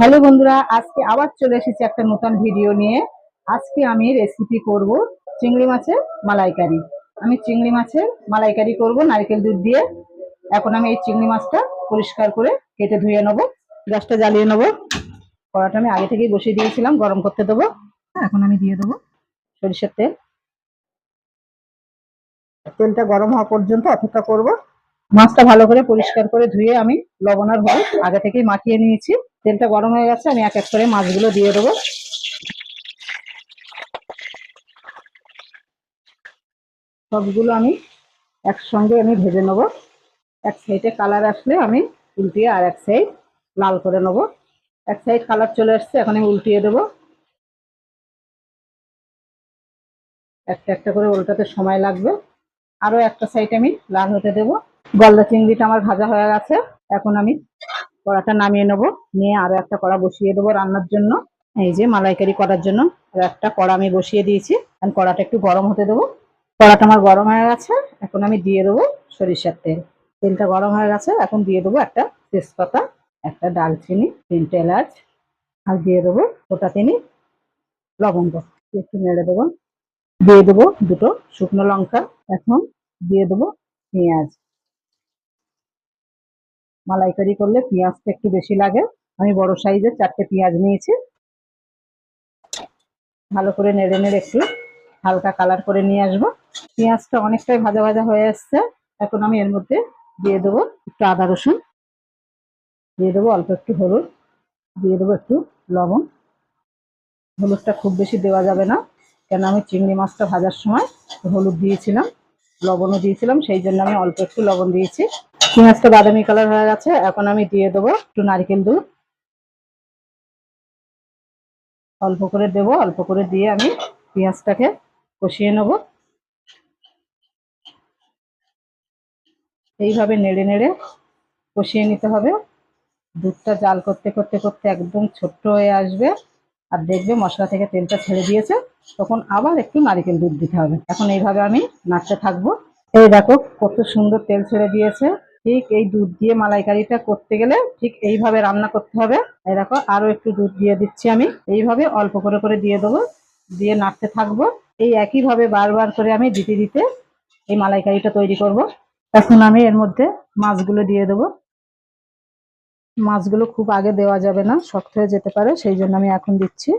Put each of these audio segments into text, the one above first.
Hello বন্ধুরা, আজকে আবার চলে এসেছি একটা নতুন ভিডিও নিয়ে। আজকে আমি রেসিপি করব চিংড়ি মাছের মালাইকারি। আমি চিংড়ি মাছের মালাইকারি করব নারকেল দুধ দিয়ে। এখন আমি এই চিংড়ি মাছটা পরিষ্কার করে কেটে ধুয়ে নেব, গ্যাসটা জ্বালিয়ে নেব। কড়াটা আমি আগে থেকেই বসিয়ে দিয়েছিলাম, গরম করতে দেবো। এখন আমি দিয়ে দেবো সরিষার তেল। তেলটা গরম হওয়া পর্যন্ত অপেক্ষা করব। মাছটা ভালো করে পরিষ্কার করে ধুয়ে আমি লবণ আর হলুদ আগে থেকেই মাখিয়ে নিয়েছি। তেলটা গরম হয়ে গেছে, আমি এক এক করে মাছগুলো দিয়ে দেবো। সবগুলো আমি একসঙ্গে আমি ভেজে নেব। এক সাইডে কালার আসলে আমি উল্টিয়ে আর এক সাইড লাল করে নেব। এক সাইড কালার চলে আসছে, এখন আমি উল্টিয়ে দেবো। একটা একটা করে উল্টাতে সময় লাগবে। আরও একটা সাইড আমি লাল হতে দেবো। গলদা চিংড়িটা আমার ভাজা হয়ে গেছে। এখন আমি কড়াটা নামিয়ে নেব। নিয়ে আরও একটা কড়া বসিয়ে দেবো রান্নার জন্য। এই যে মালাইকারি করার জন্য একটা কড়া আমি বসিয়ে দিয়েছি। এখন কড়াটা একটু গরম হতে দেবো। কড়াটা আমার গরম হয়ে গেছে। এখন আমি দিয়ে দেবো সরিষার তেল। তেলটা গরম হয়ে গেছে। এখন দিয়ে দেবো একটা তেজপাতা, একটা ডালচিনি তিনটে এলাচ আর দিয়ে দেবো ওটা তিনি লবঙ্গ। একটু নেড়ে দেবো। দিয়ে দেবো দুটো শুকনো লঙ্কা। এখন দিয়ে দেবো পেঁয়াজ। মালাইকারি করলে পেঁয়াজটা একটু বেশি লাগে। আমি বড় সাইজের চারটে পেঁয়াজ নিয়েছি। ভালো করে নেড়ে নেড়ে একটু হালকা কালার করে নিয়ে আসব। পেঁয়াজটা অনেকটাই ভাজা ভাজা হয়ে আসছে। এখন আমি এর মধ্যে দিয়ে দেবো একটু আদা রসুন। দিয়ে দেবো অল্প একটু হলুদ। দিয়ে দেবো একটু লবণ। হলুদটা খুব বেশি দেওয়া যাবে না। কেন আমি চিংড়ি মাছটা ভাজার সময় হলুদ দিয়েছিলাম, লবণও দিয়েছিলাম, সেই জন্য আমি অল্প একটু লবণ দিয়েছি। পেঁয়াজটা বাদামি কালার হয়ে গেছে, এখন আমি দিয়ে দেবো একটু নারকেল দুধ অল্প করে দেব, অল্প করে দিয়ে আমি পেঁয়াজটাকে কষিয়ে নেব। এইভাবে নেড়ে নেড়ে কষিয়ে নিতে হবে। দুধটা জাল করতে করতে করতে একদম ছোট্ট হয়ে আসবে। আর দেখবে মশলা থেকে তেলটা ছেড়ে দিয়েছে, তখন আবার একটু নারিকেল দুধ দিতে হবে। এখন এইভাবে আমি নাড়তে থাকব। এই দেখো, কত সুন্দর তেল ছেড়ে দিয়েছে। ঠিক এই দুধ দিয়ে মালাইকারিটা করতে গেলে ঠিক এইভাবে রান্না করতে হবে। এই দেখো, আরও একটু দুধ দিয়ে দিচ্ছি আমি। এইভাবে অল্প করে করে দিয়ে দেবো, দিয়ে নাড়তে থাকব। এই একইভাবে বারবার করে আমি দিতে দিতে এই মালাইকারিটা তৈরি করব। এখন আমি এর মধ্যে মাছগুলো দিয়ে দেবো। মাছগুলো খুব আগে দেওয়া যাবে না, শক্ত হয়ে যেতে পারে, সেই জন্য আমি এখন দিচ্ছি।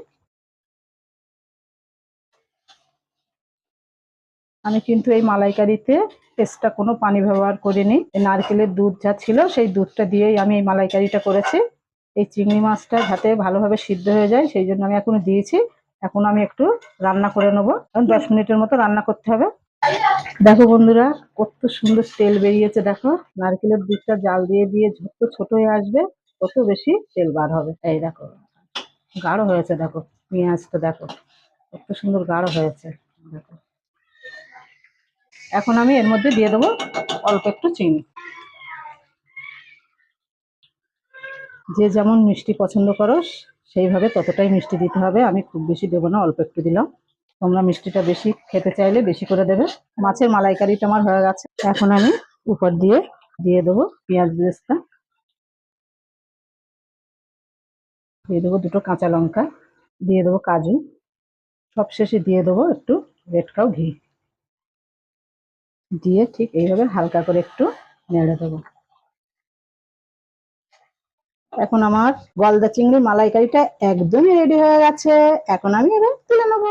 আমি কিন্তু এই মালাইকারিতে এক্সট্রা কোনো পানি ব্যবহার করিনি। নারকেলের দুধ যা ছিল সেই দুধটা দিয়েই আমি এই মালাইকারিটা করেছি। এই চিংড়ি মাছটা যাতে ভালোভাবে সিদ্ধ হয়ে যায় সেই জন্য আমি এখনও দিয়েছি। এখন আমি একটু রান্না করে নেব। দশ মিনিটের মতো রান্না করতে হবে। দেখো বন্ধুরা, কত সুন্দর তেল বেরিয়েছে, দেখো। নারকেলের দুধটা জাল দিয়ে দিয়ে যত ছোট হয়ে আসবে, তত বেশি তেল বার হবে। এই দেখো, গাঢ় হয়েছে, দেখো। পেঁয়াজটা দেখো, কত সুন্দর গাঢ় হয়েছে, দেখো। এখন আমি এর মধ্যে দিয়ে দেবো অল্প একটু চিনি। যে যেমন মিষ্টি পছন্দ করো, সেইভাবে ততটাই মিষ্টি দিতে হবে। আমি খুব বেশি দেবো না, অল্প একটু দিলাম। তোমরা মিষ্টিটা বেশি খেতে চাইলে বেশি করে দেবে। মাছের মালাইকারিটা আমার হয়ে গেছে। এখন আমি উপর দিয়ে দিয়ে দেবো পেঁয়াজ বেস্তা দিয়ে দেবো দুটো কাঁচা লঙ্কা। দিয়ে দেবো কাজু। সব শেষে দিয়ে দেবো একটু রেড কাউ ঘি। দিয়ে ঠিক এইভাবে হালকা করে একটু নেড়ে দেবো। এখন আমার গলদা চিংড়ি মালাইকারিটা একদমই রেডি হয়ে গেছে। এখন আমি এবার তুলে নেব।